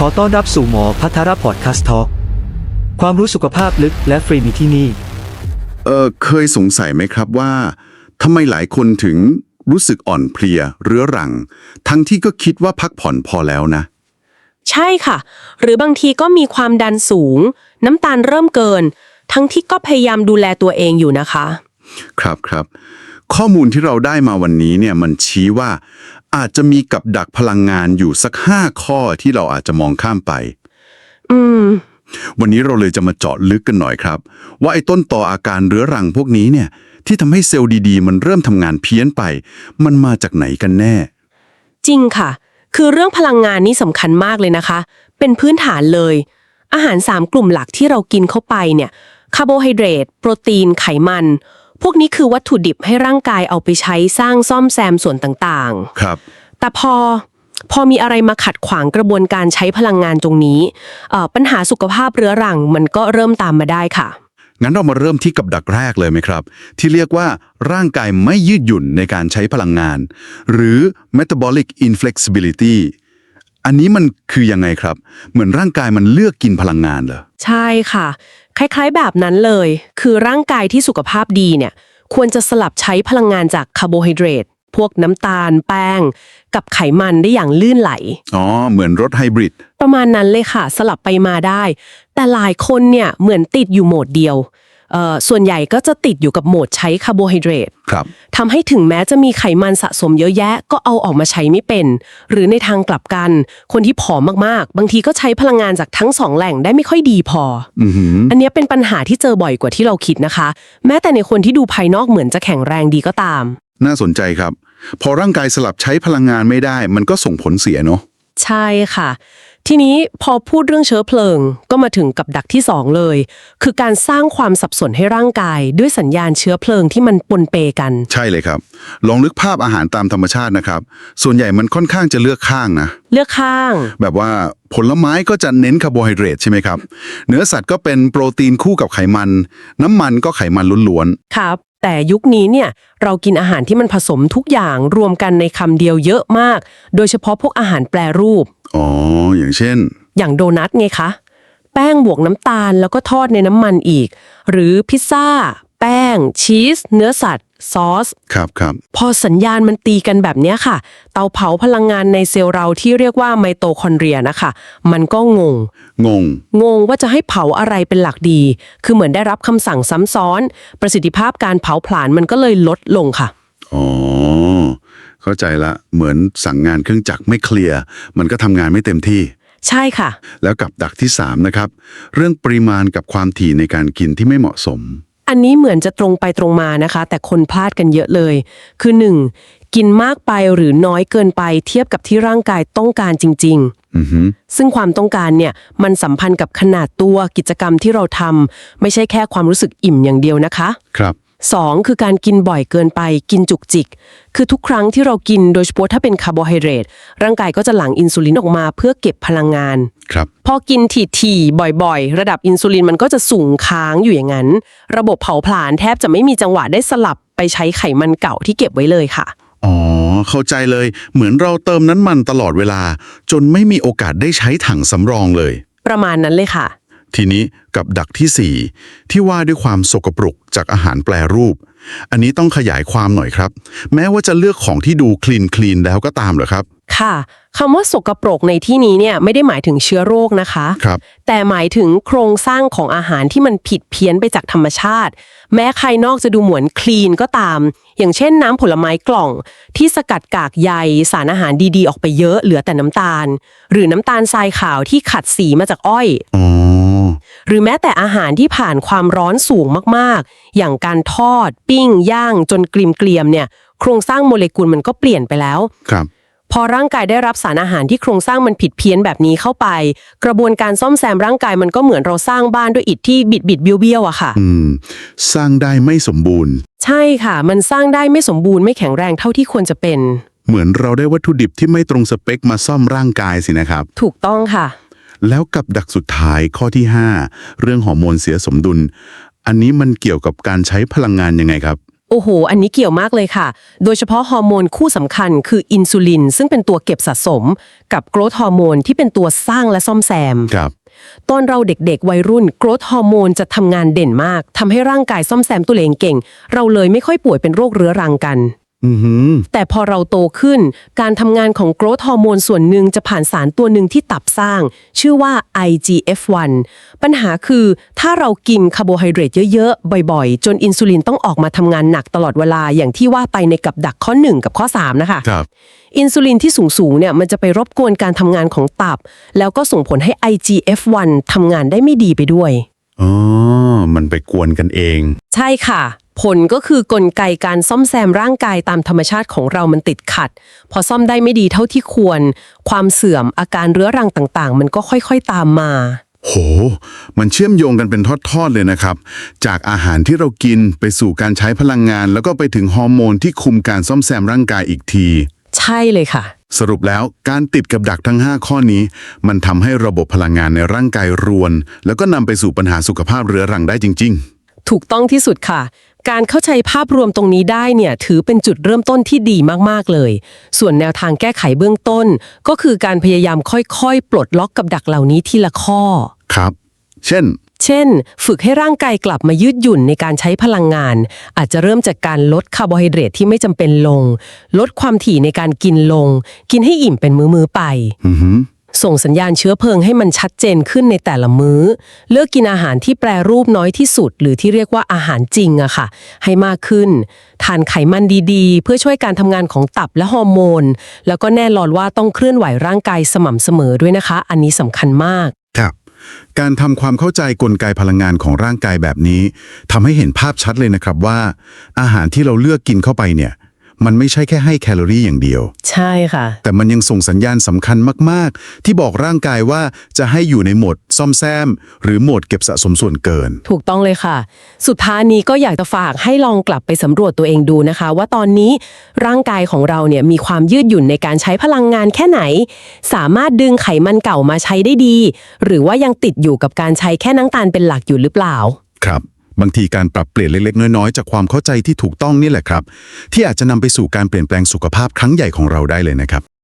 ขอต้อนรับสู่หมอพัทรพอดคาสต์ทอความรู้สุขภาพลึกและฟรีมีที่นี่ เออเคยสงสัยไหมครับว่าทำไมหลายคนถึงรู้สึกอ่อนเพลียเรื้อรัง ทั้งที่ก็คิดว่าพักผ่อนพอแล้วนะ ใช่ค่ะ หรือบางทีก็มีความดันสูง น้ำตาลเริ่มเกิน ทั้งที่ก็พยายามดูแลตัวเองอยู่นะคะ ครับครับ ข้อมูลที่เราได้มาวันนี้เนี่ยมันชี้ว่า อาจจะมีกับดักพลังงานอยู่สักห้าข้อที่เราอาจจะมองข้ามไป อืม วันนี้เราเลยจะมาเจาะลึกกันหน่อยครับ ว่าไอ้ต้นต่ออาการเรื้อรังพวกนี้เนี่ย ที่ทำให้เซลล์ดีๆ มันเริ่มทำงานเพี้ยนไป มันมาจากไหนกันแน่ จริงค่ะ คือเรื่องพลังงานนี่สำคัญมากเลยนะคะ เป็นพื้นฐานเลย อาหาร 3 กลุ่มหลักที่เรากินเข้าไปเนี่ย คาร์โบไฮเดรต โปรตีน ไขมัน พวกนี้คือวัตถุดิบให้ร่างกายเอาไปใช้สร้างซ่อมแซมส่วนต่างครับ ๆ แต่พอพอมีอะไรมาขัดขวางกระบวนการใช้พลังงานตรงนี้เอ่อปัญหาสุขภาพเรื้อรังมันก็เริ่มตามมาได้ค่ะ งั้นเรามาเริ่มที่กับดักแรกเลยไหมครับ ที่เรียกว่าร่างกายไม่ยืดหยุ่นในการใช้พลังงาน หรือ metabolic inflexibility อันนี้มันคือยังไงครับ เหมือนร่างกายมันเลือกกินพลังงานเหรอ ใช่ค่ะ คล้ายๆแบบนั้นเลย คือร่างกายที่สุขภาพดีเนี่ย ควรจะสลับใช้พลังงานจากคาร์โบไฮเดรต พวกน้ำตาล แป้ง กับไขมันได้อย่างลื่นไหล อ๋อ เหมือนรถไฮบริด ประมาณนั้นเลยค่ะ สลับไปมาได้ แต่หลายคนเนี่ยเหมือนติดอยู่โหมดเดียว เอ่อส่วนใหญ่ก็จะติดอยู่กับโหมดใช้คาร์โบไฮเดรตครับ ทำให้ถึงแม้จะมีไขมันสะสมเยอะแยะ ก็เอาออกมาใช้ไม่เป็น หรือในทางกลับกัน คนที่ผอมมากๆ บางทีก็ใช้พลังงานจากทั้งสองแหล่งได้ไม่ค่อยดีพอ อือหืออันเนี้ยเป็นปัญหาที่เจอบ่อยกว่าที่เราคิดนะคะ แม้แต่ในคนที่ดูภายนอกเหมือนจะแข็งแรงดีก็ตาม น่าสนใจครับ พอร่างกายสลับใช้พลังงานไม่ได้ มันก็ส่งผลเสียเนาะ ใช่ค่ะ ทีนี้พอพูดเรื่องเชื้อเพลิงก็มาถึงกับดักที่สองเลย คือการสร้างความสับสนให้ร่างกาย ด้วยสัญญาณเชื้อเพลิงที่มันปนเปกัน ใช่เลยครับ ลองนึกภาพอาหารตามธรรมชาตินะครับ ส่วนใหญ่มันค่อนข้างจะเลือกข้างนะ เลือกข้าง แบบว่าผลไม้ก็จะเน้นคาร์โบไฮเดรตใช่ไหมครับ เนื้อสัตว์ก็เป็นโปรตีนคู่กับไขมัน น้ำมันก็ไขมันล้วนครับ แต่ยุคนี้เนี่ยเรากินอาหารที่มันผสมทุกอย่างรวมกันในคำเดียวเยอะมาก โดยเฉพาะพวกอาหารแปรรูปๆอ๋อ อย่างเช่น อย่างโดนัทไงคะ แป้งบวกน้ำตาลแล้วก็ทอดในน้ำมันอีก หรือพิซซ่า แป้ง ชีส เนื้อสัตว์ ซอส ครับครับ พอสัญญาณมันตีกันแบบเนี้ยค่ะ เตาเผาพลังงานในเซลล์เราที่เรียกว่าไมโตคอนเดรียนะคะ มันก็งง งง งงว่าจะให้เผาอะไรเป็นหลักดี คือเหมือนได้รับคำสั่งซ้ำซ้อน ประสิทธิภาพการเผาผลาญมันก็เลยลดลงค่ะ อ๋อ เข้าใจละ เหมือนสั่งงานเครื่องจักรไม่เคลียร์ มันก็ทำงานไม่เต็มที่ ใช่ค่ะ แล้วกับดักที่ 3 นะครับ เรื่องปริมาณกับความถี่ในการกินที่ไม่เหมาะสม อันนี้เหมือนจะตรงไปตรงมานะคะ แต่คนพลาดกันเยอะเลย คือ 1. กินมากไปหรือน้อยเกินไปเทียบกับที่ร่างกายต้องการจริง ๆ ซึ่งความต้องการเนี่ยมันสัมพันธ์กับขนาดตัวกิจกรรมที่เราทำไม่ใช่แค่ความรู้สึกอิ่มอย่างเดียวนะคะ ครับ 2. คือการกินบ่อยเกินไป กินจุกจิก คือทุกครั้งที่เรากินโดยเฉพาะถ้าเป็นคาร์โบไฮเดรตร่างกายก็จะหลั่งอินซูลินออกมาเพื่อเก็บพลังงาน ครับ พอกินถี่ๆบ่อยๆ ระดับอินซูลินมันก็จะสูงค้างอยู่อย่างนั้น ระบบเผาผลาญแทบจะไม่มีจังหวะได้สลับไปใช้ไขมันเก่าที่เก็บไว้เลยค่ะ อ๋อ เข้าใจเลย เหมือนเราเติมน้ำมันตลอดเวลา จนไม่มีโอกาสได้ใช้ถังสำรองเลย ประมาณนั้นเลยค่ะ ทีนี้กับดักที่ 4 ที่ว่าด้วยความสกปรกจากอาหารแปรรูป อันนี้ต้องขยายความหน่อยครับ แม้ว่าจะเลือกของที่ดูคลีนคลีนแล้วก็ตามเหรอครับ ค่ะคำว่าสกปรกในที่นี้เนี่ยไม่ได้หมายถึงเชื้อโรคนะคะครับแต่หมายถึงโครงสร้างของอาหารที่มันผิดเพี้ยนไปจากธรรมชาติ แม้ภายนอกจะดูเหมือนคลีนก็ตาม อย่างเช่นน้ำผลไม้กล่อง ที่สกัดกากใยสารอาหารดีๆ ออกไปเยอะเหลือแต่น้ำตาล หรือน้ำตาลทรายขาวที่ขัดสีมาจากอ้อยอ๋อ หรือแม้แต่อาหารที่ผ่านความร้อนสูงมากๆ อย่างการทอด ปิ้ง ย่าง จนกลิมเกลียมๆเนี่ย โครงสร้างโมเลกุลมันก็เปลี่ยนไปแล้ว ครับ พอร่างกายได้รับสารอาหารที่โครงสร้างมันผิดเพี้ยนแบบนี้เข้าไป กระบวนการซ่อมแซมร่างกายมันก็เหมือนเราสร้างบ้านด้วยอิฐที่บิดบิดๆเบี้ยวๆอะค่ะ อืม สร้างได้ไม่สมบูรณ์ ใช่ค่ะ มันสร้างได้ไม่สมบูรณ์ไม่แข็งแรงเท่าที่ควรจะเป็น เหมือนเราได้วัตถุดิบที่ไม่ตรงสเปคมาซ่อมร่างกายสินะครับ ถูกต้องค่ะ แล้วกับดักสุดท้ายข้อที่ 5 เรื่องฮอร์โมนเสียสมดุล อันนี้มันเกี่ยวกับการใช้พลังงานยังไงครับ โอ้โห อันนี้เกี่ยวมากเลยค่ะ โดยเฉพาะฮอร์โมนคู่สำคัญคืออินซูลิน ซึ่งเป็นตัวเก็บสะสม กับโกรทฮอร์โมนที่เป็นตัวสร้างและซ่อมแซม ครับ ตอนเราเด็กๆ วัยรุ่นโกรทฮอร์โมนจะทำงานเด่นมากทำให้ร่างกายซ่อมแซมตัวเองเก่ง เราเลยไม่ค่อยป่วยเป็นโรคเรื้อรังกัน อือหือ แต่พอเราโตขึ้น การทำงานของโกรทฮอร์โมนส่วนหนึ่งจะผ่านสารตัวหนึ่งที่ตับสร้าง ชื่อว่า IGF-1 ปัญหาคือถ้าเรากินคาร์โบไฮเดรตเยอะๆ บ่อยๆ จนอินซูลินต้องออกมาทำงานหนักตลอดเวลาอย่างที่ว่าไปในกับดักข้อ 1 กับข้อ 3 นะคะ ครับ อินซูลินที่สูงๆเนี่ยมันจะไปรบกวนการทำงานของตับ แล้วก็ส่งผลให้ IGF-1 ทำงานได้ไม่ดีไปด้วย อ๋อ มันไปกวนกันเอง ใช่ค่ะ ผลก็คือกลไกการซ่อมแซมร่างกายตามธรรมชาติของเรามันติดขัด พอซ่อมได้ไม่ดีเท่าที่ควร ความเสื่อมอาการเรื้อรังต่างๆ มันก็ค่อยๆตามมา โห มันเชื่อมโยงกันเป็นทอดๆเลยนะครับ จากอาหารที่เรากินไปสู่การใช้พลังงาน แล้วก็ไปถึงฮอร์โมนที่คุมการซ่อมแซมร่างกายอีกที ใช่เลยค่ะ สรุปแล้วการติดกับดักทั้ง 5 ข้อนี้ มันทำให้ระบบพลังงานในร่างกายรวน แล้วก็นำไปสู่ปัญหาสุขภาพเรื้อรังได้จริงถูกต้องที่สุดค่ะ การเข้าใจภาพรวมตรงนี้ได้เนี่ยถือเป็นจุดเริ่มต้นที่ดีมากๆเลย ส่วนแนวทางแก้ไขเบื้องต้น ก็คือการพยายามค่อยๆ ปลดล็อกกับดักเหล่านี้ทีละข้อๆครับ เช่น เช่น ฝึกให้ร่างกายกลับมายืดหยุ่นในการใช้พลังงาน อาจจะเริ่มจากการลดคาร์โบไฮเดรตที่ไม่จำเป็นลง ลดความถี่ในการกินลง กินให้อิ่มเป็นมื้อๆไป อือหือ ส่งสัญญาณเชื้อเพลิงให้มันชัดเจนขึ้นในแต่ละมื้อ เลือกกินอาหารที่แปรรูปน้อยที่สุด หรือที่เรียกว่าอาหารจริงอะค่ะ ให้มากขึ้น ทานไขมันดีๆ เพื่อช่วยการทำงานของตับและฮอร์โมน แล้วก็แน่นอนว่าต้องเคลื่อนไหวร่างกายสม่ำเสมอด้วยนะคะ อันนี้สำคัญมาก ครับ การทำความเข้าใจกลไกพลังงานของร่างกายแบบนี้ทำให้เห็นภาพชัดเลยนะครับว่า อาหารที่เราเลือกกินเข้าไปเนี่ย มันไม่ใช่แค่ให้แคลอรี่อย่างเดียว ใช่ค่ะ แต่มันยังส่งสัญญาณสำคัญมาก ๆ ที่บอกร่างกายว่าจะให้อยู่ในโหมดซ่อมแซม หรือโหมดเก็บสะสมส่วนเกิน ถูกต้องเลยค่ะ สุดท้ายนี้ก็อยากจะฝากให้ลองกลับไปสำรวจตัวเองดูนะคะ ว่าตอนนี้ร่างกายของเราเนี่ยมีความยืดหยุ่นในการใช้พลังงานแค่ไหน สามารถดึงไขมันเก่ามาใช้ได้ดี หรือว่ายังติดอยู่กับการใช้แค่น้ำตาลเป็นหลักอยู่หรือเปล่า ครับ บางทีการปรับเปลี่ยนเล็กๆ น้อยๆ จากความเข้าใจที่ถูกต้องนี่แหละครับ ที่อาจจะนำไปสู่การเปลี่ยนแปลงสุขภาพครั้งใหญ่ของเราได้เลยนะครับ